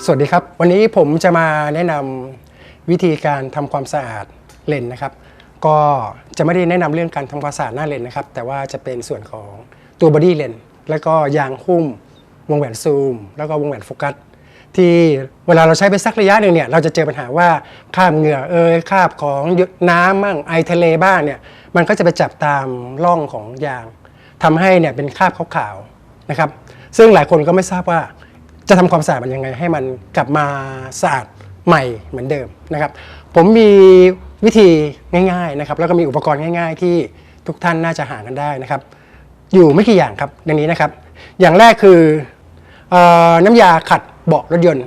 สวัสดีครับ วันนี้ผมจะมาแนะนำวิธีการทำความสะอาดเลนส์นะครับ ก็จะไม่ได้แนะนำเรื่องการทำความสะอาดหน้าเลนส์นะครับ แต่ว่าจะเป็นส่วนของตัวบอดี้เลนส์แล้วก็ยางหุ้ม วงแหวนซูม แล้วก็วงแหวนโฟกัสที่เวลาเราใช้ไปสักระยะหนึ่งเนี่ยเราจะเจอปัญหาว่าคราบเหงื่อเอยคราบของน้ำมั่งไอทะเลบ้างเนี่ยมันก็จะไปจับตามร่องของยางทำให้เนี่ยเป็นคราบขาวๆนะครับ ซึ่งหลายคนก็ไม่ทราบว่า จะทำความสะอาดมันยังไง ให้มันกลับมาสะอาดใหม่เหมือนเดิมนะครับ ผมมีวิธีง่ายๆนะครับ แล้วก็มีอุปกรณ์ง่าย ๆ ที่ทุกท่านน่าจะหากันได้นะครับ อยู่ไม่กี่อย่างครับดังนี้นะครับ อย่างแรกคือออน้ำยาขัดเบาะรถยนต์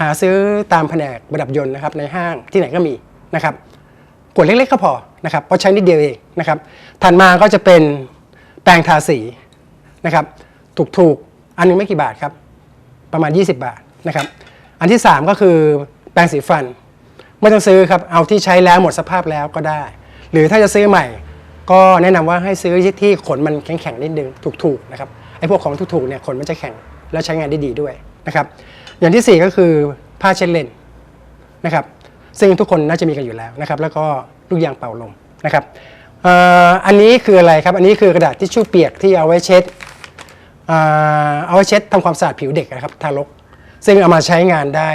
หาซื้อตามแผนกประดับยนต์นะครับในห้างที่ไหนก็มีนะครับขวดเล็กๆก็พอนะครับเพราะใช้นิดเดียวเองนะครับถัดมาก็จะเป็นแปรงทาสีนะครับถูกๆอันนึงไม่กี่บาทครับ ประมาณ 20 บาทนะครับอันที่ 3 ก็คือแปรงสีฟัน ไม่ต้องซื้อครับเอาที่ใช้แล้วหมดสภาพแล้วก็ได้ หรือถ้าจะซื้อใหม่ ก็แนะนำว่าให้ซื้อที่ขนมันแข็งๆนิดนึงถูกๆนะครับไอ้พวกของถูกๆเนี่ยขนมันจะแข็งแล้วใช้งานได้ดีด้วยนะครับอย่างที่ 4 ก็คือผ้าเช็ดเลนนะครับซึ่งทุกคนน่าจะมีกันอยู่แล้วนะครับแล้วก็ลูกยางเป่าลมนะครับอันนี้คืออะไรครับ อันนี้คือกระดาษทิชชู่เปียกที่เอาไว้เช็ด เอาไว้เช็ดทำความสะอาดผิวเด็กนะครับทารก ซึ่งเอามาใช้งานได้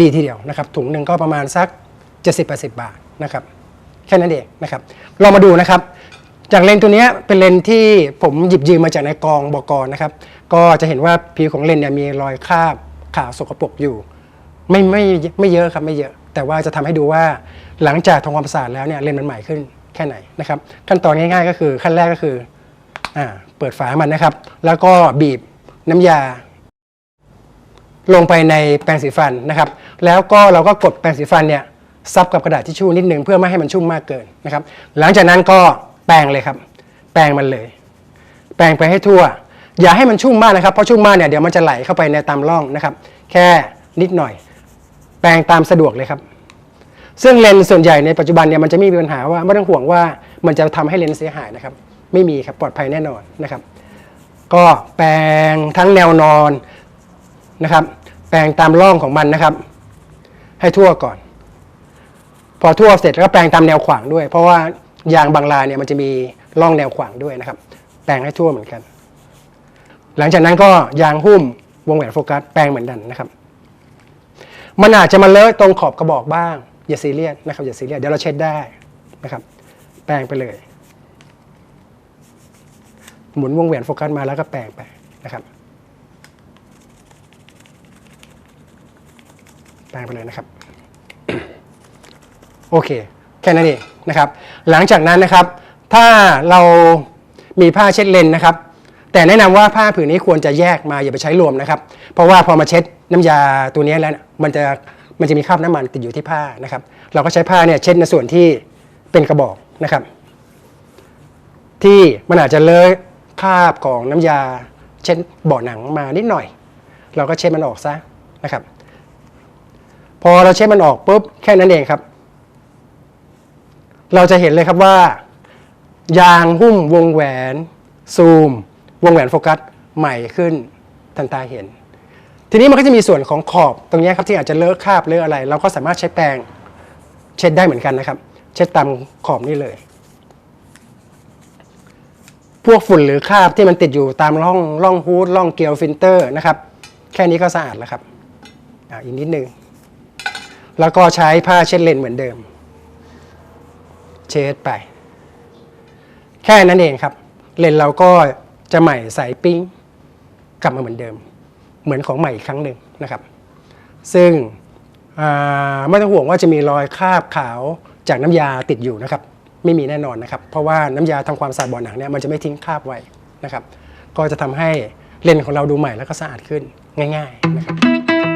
ดีทีเดียวนะครับ ถุงหนึ่งก็ประมาณสัก 70-80 บาทนะครับ แค่นั้นเองนะครับ เรามาดูนะครับ จากเลนส์ตัวนี้เป็นเลนที่ผมหยิบยืมมาจากในกองบกนะครับ ก็จะเห็นว่าผิวของเลนเนี่ยมีรอยคราบขาวสกปรกอยู่ ไม่ไม่ไม่เยอะครับไม่เยอะ แต่ว่าจะทำให้ดูว่าหลังจากทำความสะอาดแล้วเนี่ยเลนมันใหม่ขึ้นแค่ไหนนะครับ ขั้นตอนง่ายๆ ก็คือขั้นแรกก็คือ เปิดฝามันนะครับ แล้วก็บีบน้ำยา ลงไปในแปรงสีฟันนะครับ แล้วก็เราก็กดแปรงสีฟันเนี่ยซับกับกระดาษทิชชู่นิดนึงเพื่อไม่ให้มันชุ่มมากเกินนะครับ หลังจากนั้นก็แปรงเลยครับ แปรงมันเลย แปรงไปให้ทั่ว อย่าให้มันชุ่มมากนะครับเพราะชุ่มมากเนี่ยเดี๋ยวมันจะไหลเข้าไปในตามร่องนะครับ แค่นิดหน่อย แปรงตามสะดวกเลยครับซึ่งเลนส์ส่วนใหญ่ในปัจจุบันเนี่ยมันจะไม่มีปัญหาว่าไม่ต้องห่วงว่ามันจะทำให้เลนส์เสียหายนะครับ ไม่มีครับปลอดภัยแน่นอนนะครับ ก็แปรงทั้งแนวนอนนะครับ แปรงตามร่องของมันนะครับ ให้ทั่วก่อน พอทั่วเสร็จแล้วก็แปรงตามแนวขวางด้วย เพราะว่ายางบางลายเนี่ยมันจะมีร่องแนวขวางด้วยนะครับ แปรงให้ทั่วเหมือนกัน หลังจากนั้นก็ยางหุ้มวงแหวนโฟกัสแปรงเหมือนกันนะครับ มันอาจจะมาเลอะตรงขอบกระบอกบ้างอย่าซีเรียสนะครับอย่าซีเรียสเดี๋ยวเราเช็ดได้นะครับ แปรงไปเลย หมุนวงแหวนโฟกัสมาแล้วก็แปรงไปนะครับ แปรงไปเลยนะครับ โอเค แค่นั้นเองนะครับ หลังจากนั้นนะครับ ถ้าเรามีผ้าเช็ดเลนนะครับ แต่แนะนำว่าผ้าผืนนี้ควรจะแยกมาอย่าไปใช้รวมนะครับ เพราะว่าพอมาเช็ดน้ำยาตัวนี้แล้วมันจะมันจะมีคราบน้ำมันติดอยู่ที่ผ้านะครับ เราก็ใช้ผ้าเนี่ยเช็ดในส่วนที่เป็นกระบอกนะครับ ที่มันอาจจะเลอะาบของน้ำยา เช็ดบาะหนังมานิดหน่อย เราก็เช็ดมันออกซะนะครับ พอเราเช็ดมันออกปุ๊บแค่นั้นเองครับ เราจะเห็นเลยครับว่า ยางหุ้มวงแหวน ซูม วงแหวนโฟกัสใหม่ขึ้นทันตาเห็น ทีนี้มันก็จะมีส่วนของขอบตรงนี้ครับที่อาจจะเลอะคราบเลอะอะไร เราก็สามารถใช้แปรงเช็ดได้เหมือนกันนะครับ เช็ดตามขอบนี่เลย พวกฝุ่นหรือคราบที่มันติดอยู่ตามร่องร่องฮูดร่องเกลียวฟิลเตอร์นะครับ แค่นี้ก็สะอาดแล้วครับออีกนิดนึง แล้วก็ใช้ผ้าเช็ดเลนเหมือนเดิม เช็ดไป แค่นั้นเองครับ เลนเราก็จะใหม่ใสปิ้งกลับมาเหมือนเดิม เหมือนของใหม่อีกครั้งหนึ่งนะครับ ซึ่งไม่ต้องห่วงว่าจะมีรอยคราบขาวจากน้ำยาติดอยู่นะครับ ไม่มีแน่นอนนะครับ เพราะว่าน้ำยาทำความสะอาดบ่อหนังเนี่ยมันจะไม่ทิ้งคราบไว้นะครับ ก็จะทำให้เลนของเราดูใหม่แล้วก็สะอาดขึ้นง่าย ๆ นะครับ